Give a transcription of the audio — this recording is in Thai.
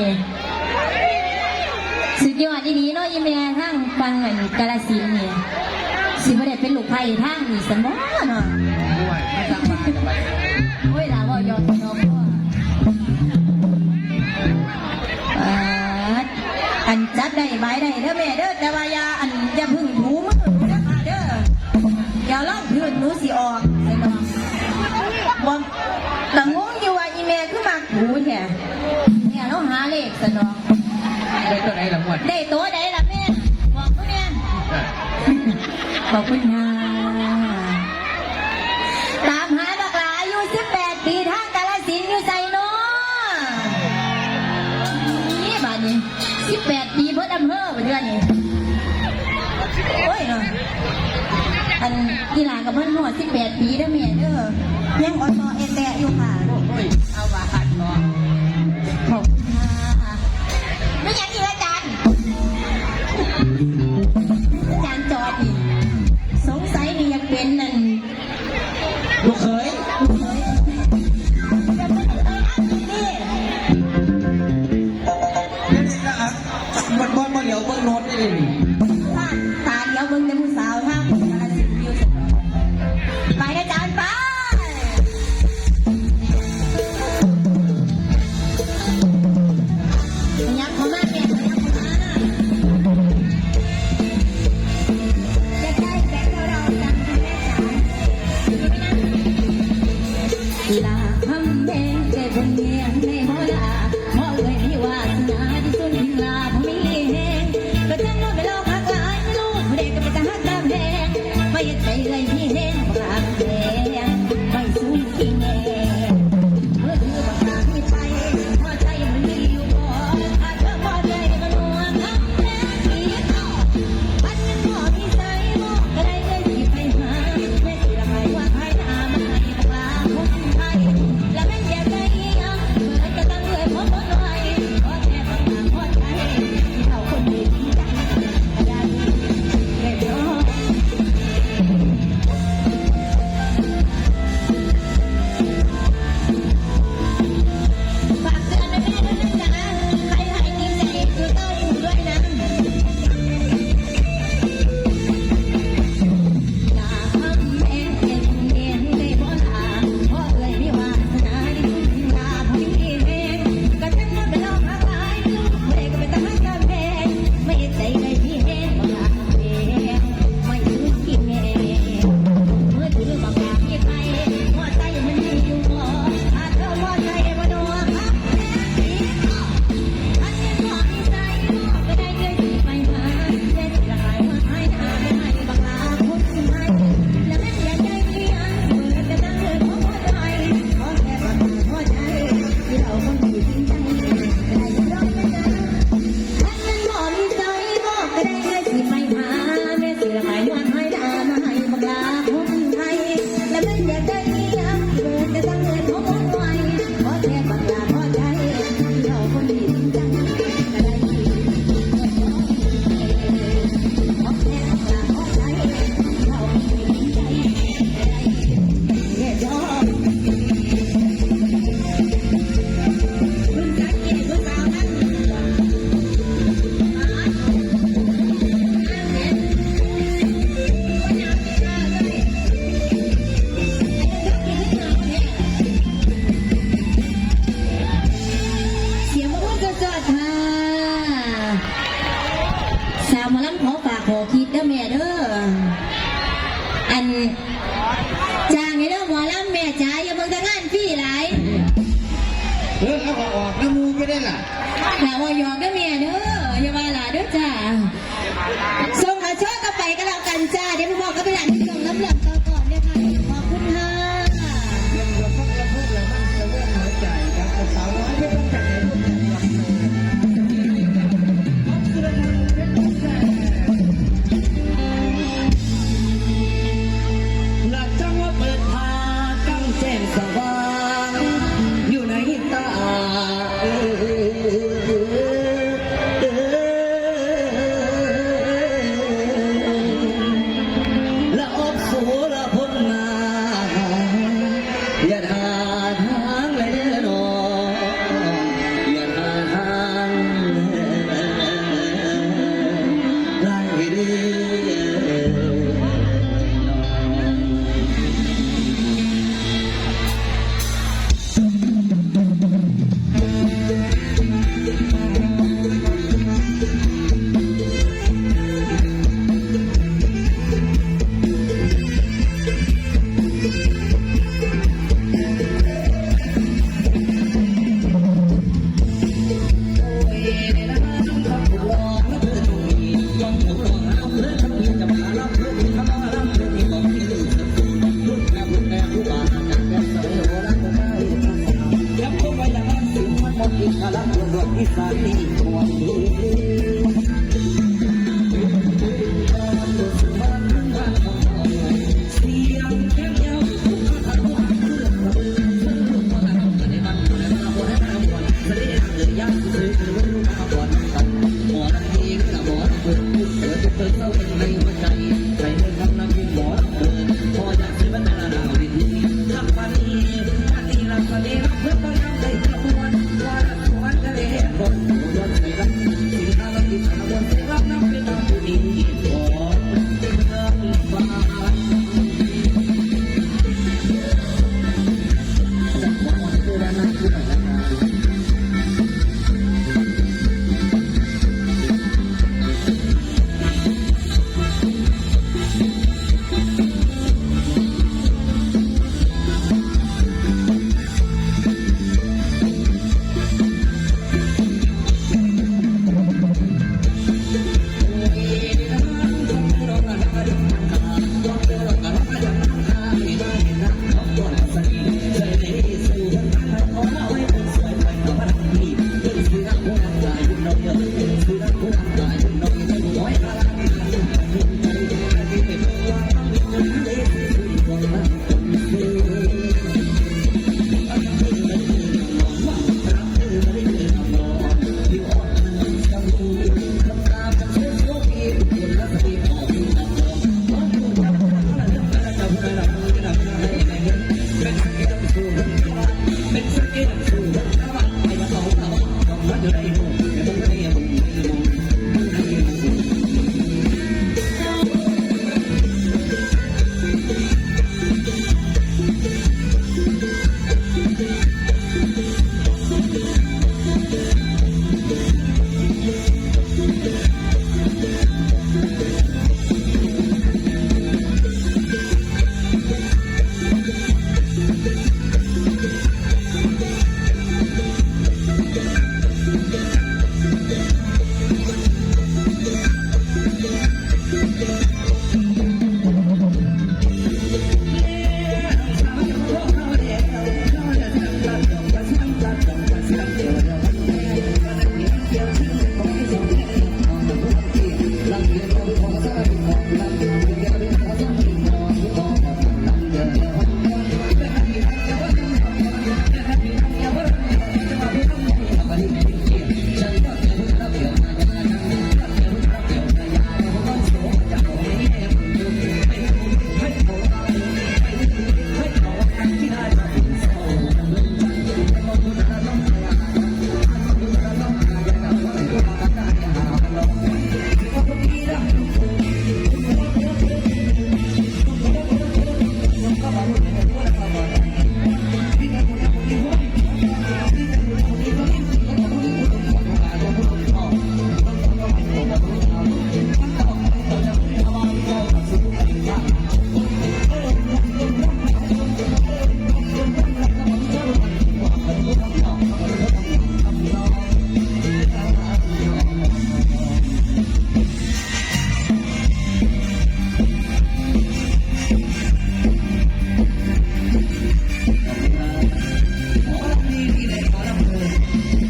่สุดยอดดีๆเนาะอีเมียทั้งฟังอันกาลสินนี่สิบ่ได้เป็นลูกไพ่ทั้งนี่สมองเนาะโอ้ยลาบ่ยอมยอมอันจับได้ไว้ได้เด้อแม่เด้อแต่ว่าอย่าอัน ได้ตัวใดล่ะแม่บอกคุณแม่บอกคุณค่ะตามหาบักลาอายุ18 ปีทางกาลสินอยู่ใจเนาะนี่บ้านี้18 ปีเพิ่นอำเภอเดือนนี้โอ้ยเนาะอันกีฬากับเพิ่นหัว18 ปีเด้อแม่เด้อยังอตอเอแตะอยู่ค่ะโเอาว่าหัดเนาะขอบคุณค่ะไม่อยากอีกแล้ว ก็ออกน้ำมูก็ได้ล่ะหลาวอยอกก็เมียเด้ออย่ามาล่ะเด้อจ้าส่งอาชอยก็ไปก็แล้วกันจ้าเดี๋ยวพ่อกก็ไปหลานที่ตรงน้ำเหลืองต่